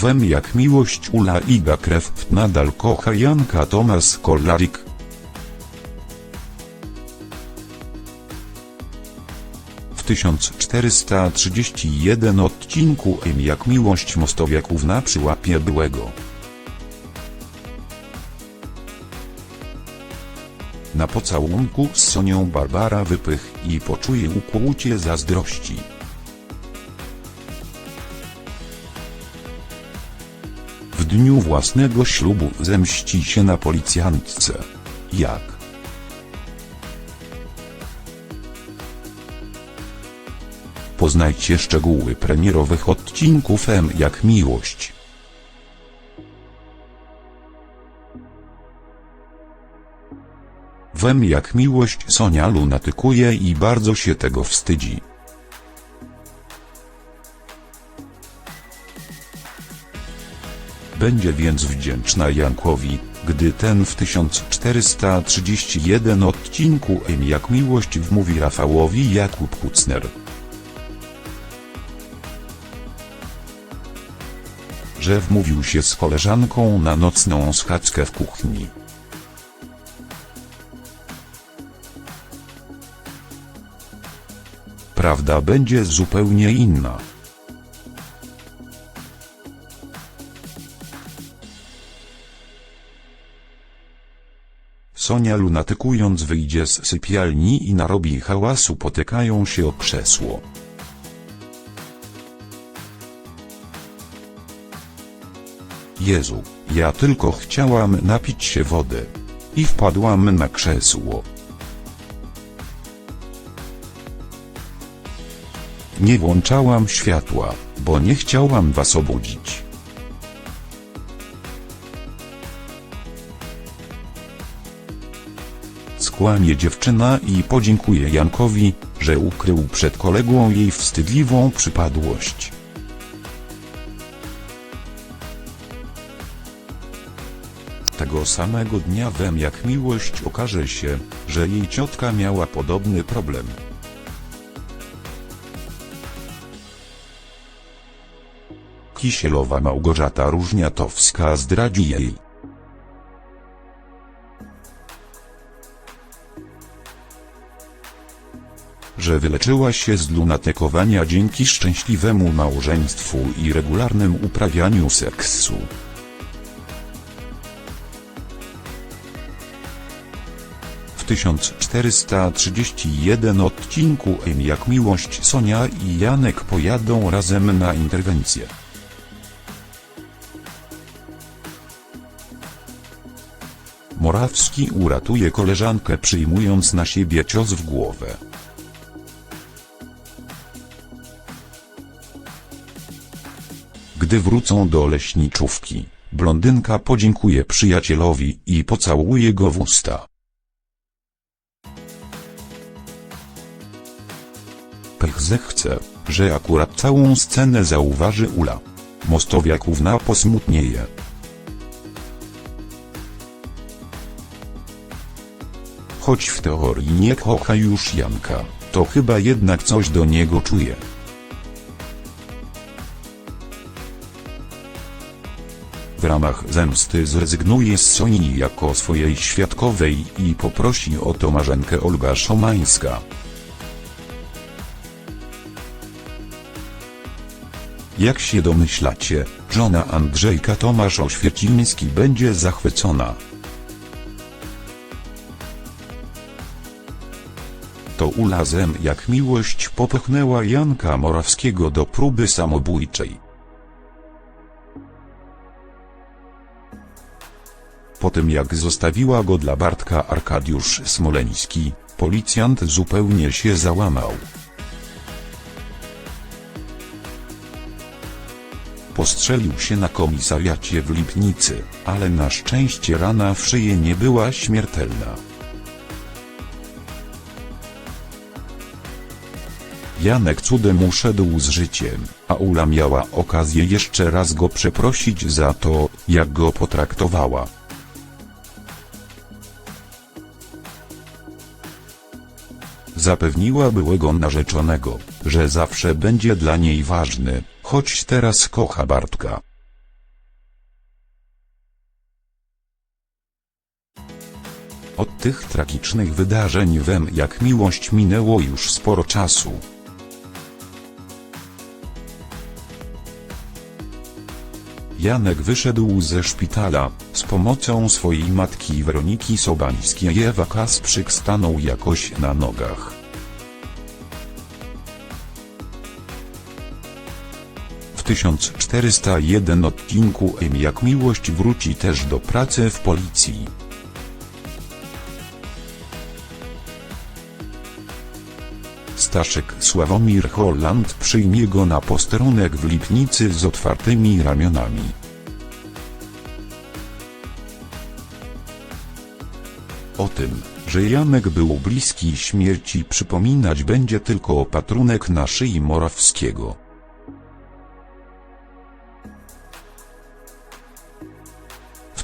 Wem jak miłość Ula Iga Krew nadal kocha Janka Tomas Kolarik. W 1431 odcinku M jak miłość Mostowiaków na przyłapie byłego. Na pocałunku z Sonią Barbara wypych i poczuje ukłucie zazdrości. W dniu własnego ślubu zemści się na policjantce. Jak? Poznajcie szczegóły premierowych odcinków M jak miłość. Wem jak miłość Sonia lunatykuje i bardzo się tego wstydzi. Będzie więc wdzięczna Jankowi, gdy ten w 1431 odcinku M jak miłość wmówi Rafałowi Jakub Kucner. Że wmówił się z koleżanką na nocną schadzkę w kuchni. Prawda będzie zupełnie inna. Sonia lunatykując wyjdzie z sypialni i narobi hałasu potykają się o krzesło. Jezu, ja tylko chciałam napić się wody. I wpadłam na krzesło. Nie włączałam światła, bo nie chciałam was obudzić. Skłamie dziewczyna i podziękuje Jankowi, że ukrył przed kolegą jej wstydliwą przypadłość. Tego samego dnia wem jak miłość okaże się, że jej ciotka miała podobny problem. Kisielowa Małgorzata Różniatowska zdradzi jej. Że wyleczyła się z lunatykowania dzięki szczęśliwemu małżeństwu i regularnym uprawianiu seksu. W 1431 odcinku M jak miłość Sonia i Janek pojadą razem na interwencję. Morawski uratuje koleżankę przyjmując na siebie cios w głowę. Gdy wrócą do leśniczówki, blondynka podziękuje przyjacielowi i pocałuje go w usta. Pech zechce, że akurat całą scenę zauważy Ula. Mostowiakówna posmutnieje. Choć w teorii nie kocha już Janka, to chyba jednak coś do niego czuje. W ramach zemsty zrezygnuje z Sonii jako swojej świadkowej i poprosi o to marzenkę Olga Szomańska. Jak się domyślacie, żona Andrzejka Tomasz Oświeciński będzie zachwycona. To ulazem jak miłość popchnęła Janka Morawskiego do próby samobójczej. Po tym jak zostawiła go dla Bartka Arkadiusz Smoleński, policjant zupełnie się załamał. Postrzelił się na komisariacie w Lipnicy, ale na szczęście rana w szyję nie była śmiertelna. Janek cudem uszedł z życiem, a Ula miała okazję jeszcze raz go przeprosić za to, jak go potraktowała. Zapewniła byłego narzeczonego, że zawsze będzie dla niej ważny, choć teraz kocha Bartka. Od tych tragicznych wydarzeń wiem jak miłość minęło już sporo czasu. Janek wyszedł ze szpitala, z pomocą swojej matki Weroniki Sobańskiej Ewa Kasprzyk stanął jakoś na nogach. W 1401 odcinku M jak miłość wróci też do pracy w policji. Staszek Sławomir Holland przyjmie go na posterunek w Lipnicy z otwartymi ramionami. O tym, że Janek był bliski śmierci przypominać będzie tylko opatrunek na szyi Morawskiego.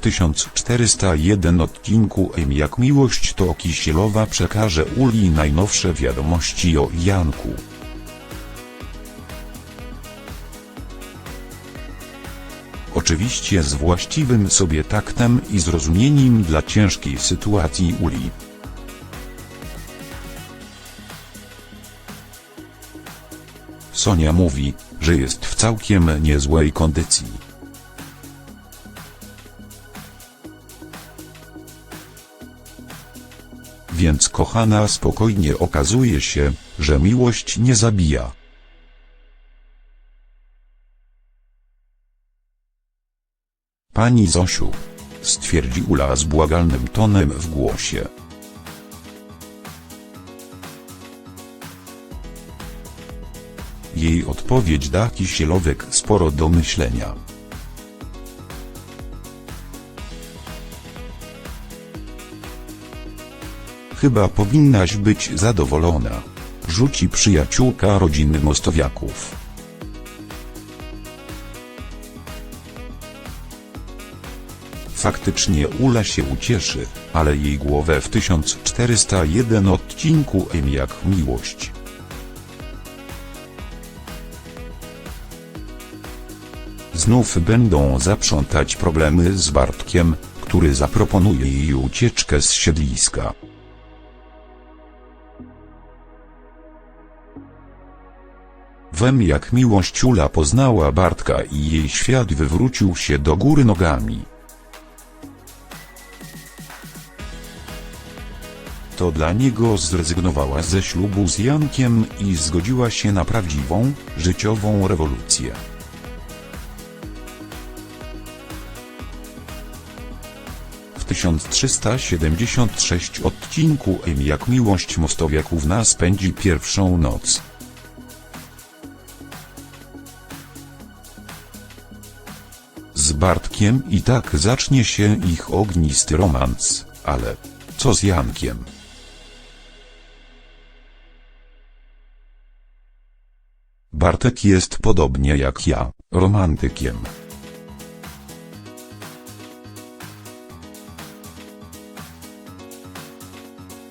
1401 odcinku M jak miłość to Kisielowa przekaże Uli najnowsze wiadomości o Janku. Oczywiście z właściwym sobie taktem i zrozumieniem dla ciężkiej sytuacji Uli. Sonia mówi, że jest w całkiem niezłej kondycji. Więc kochana spokojnie okazuje się, że miłość nie zabija. Pani Zosiu. Stwierdzi Ula z błagalnym tonem w głosie. Jej odpowiedź da Kisielowek sporo do myślenia. Chyba powinnaś być zadowolona. Rzuci przyjaciółka rodziny Mostowiaków. Faktycznie Ula się ucieszy, ale jej głowę w 1401 odcinku M jak miłość. Znów będą zaprzątać problemy z Bartkiem, który zaproponuje jej ucieczkę z siedliska. Wem jak miłość Ula poznała Bartka i jej świat wywrócił się do góry nogami. To dla niego zrezygnowała ze ślubu z Jankiem i zgodziła się na prawdziwą, życiową rewolucję. W 1376 odcinku M jak miłość Mostowiaków nas spędzi pierwszą noc. Bartkiem i tak zacznie się ich ognisty romans, ale co z Jankiem? Bartek jest podobnie jak ja, romantykiem.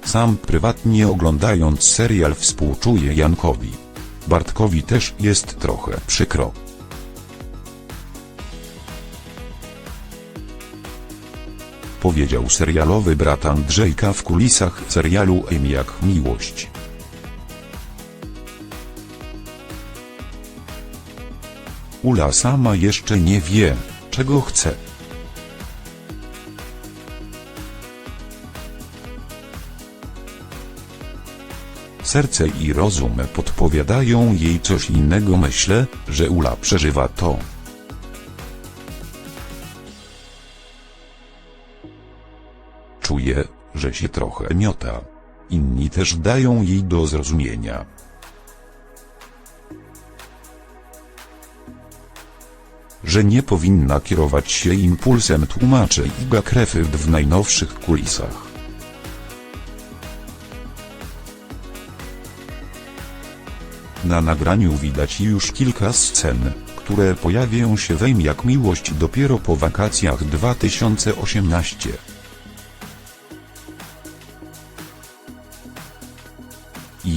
Sam prywatnie oglądając serial współczuję Jankowi. Bartkowi też jest trochę przykro. Powiedział serialowy brat Andrzejka w kulisach serialu M jak miłość. Ula sama jeszcze nie wie, czego chce. Serce i rozum podpowiadają jej coś innego myślę, że Ula przeżywa to. Że się trochę miota. Inni też dają jej do zrozumienia. że nie powinna kierować się impulsem tłumaczy Iga Krefyt w najnowszych kulisach. Na nagraniu widać już kilka scen, które pojawią się wejm jak miłość dopiero po wakacjach 2018.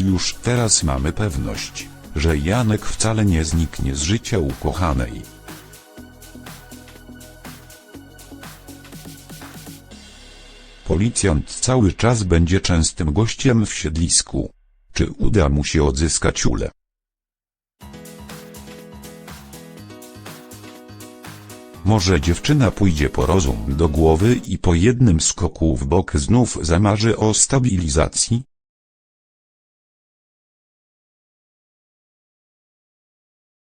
już teraz mamy pewność, że Janek wcale nie zniknie z życia ukochanej. policjant cały czas będzie częstym gościem w siedlisku. Czy uda mu się odzyskać Ulę? Może dziewczyna pójdzie po rozum do głowy i po jednym skoku w bok znów zamarzy o stabilizacji?